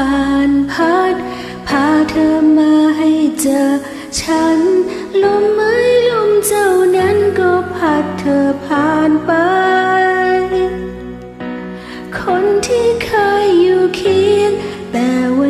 ผ่านพัดพาเธอมาให้เจอฉัน ลมไม้ลมเจ้านั้นก็พัดเธอผ่านไป คนที่เคยอยู่เคียงแต่วัน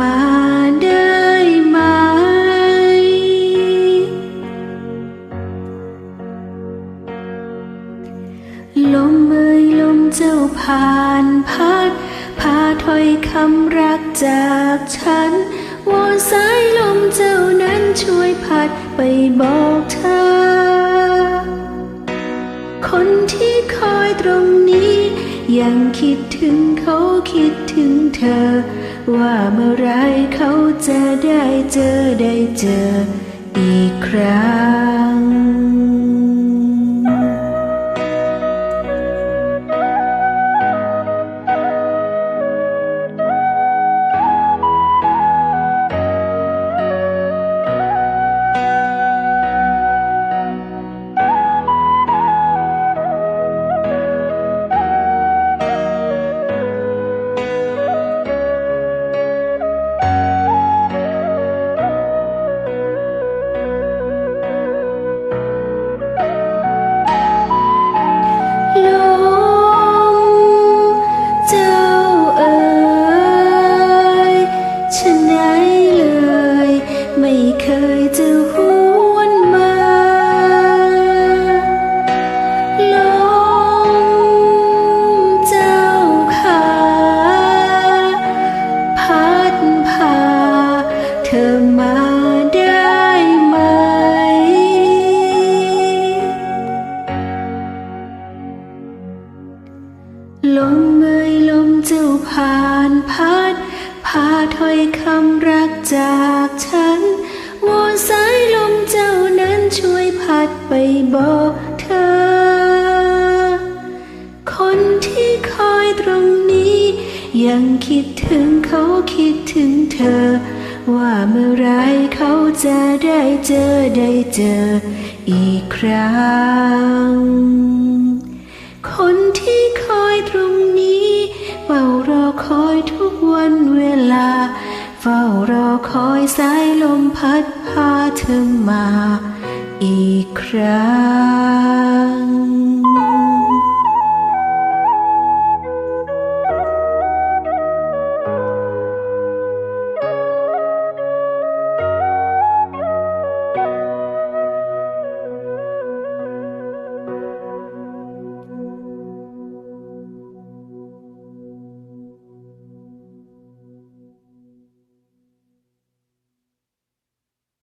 มาได้ไหม ลมเอ่ยลมเจ้าผ่านพัด พาถ้อยคำรักจากฉัน วอนสายลมเจ้านั้นช่วยพัดไปบอกเธอ คนที่คอยตรงนี้ ยังคิดถึงเขาคิดถึงเธอ ว่าเมื่อไรเขาจะได้เจอได้เจออีกครั้ง ผ่านพัดพาถ้อยคำรักจากฉันวอนสายลมเจ้านั้นช่วยพัดไปบอกเธอ คนที่คอยตรงนี้ ยังคิดถึงเขาคิดถึงเธอ ว่าเมื่อไรเขาจะได้เจอได้เจออีกครั้ง คนที่คอยตรงารอคอยทุกวันเวลา เฝ้ารอคอยสายลมพัดพาเธอมา อีกครั้ง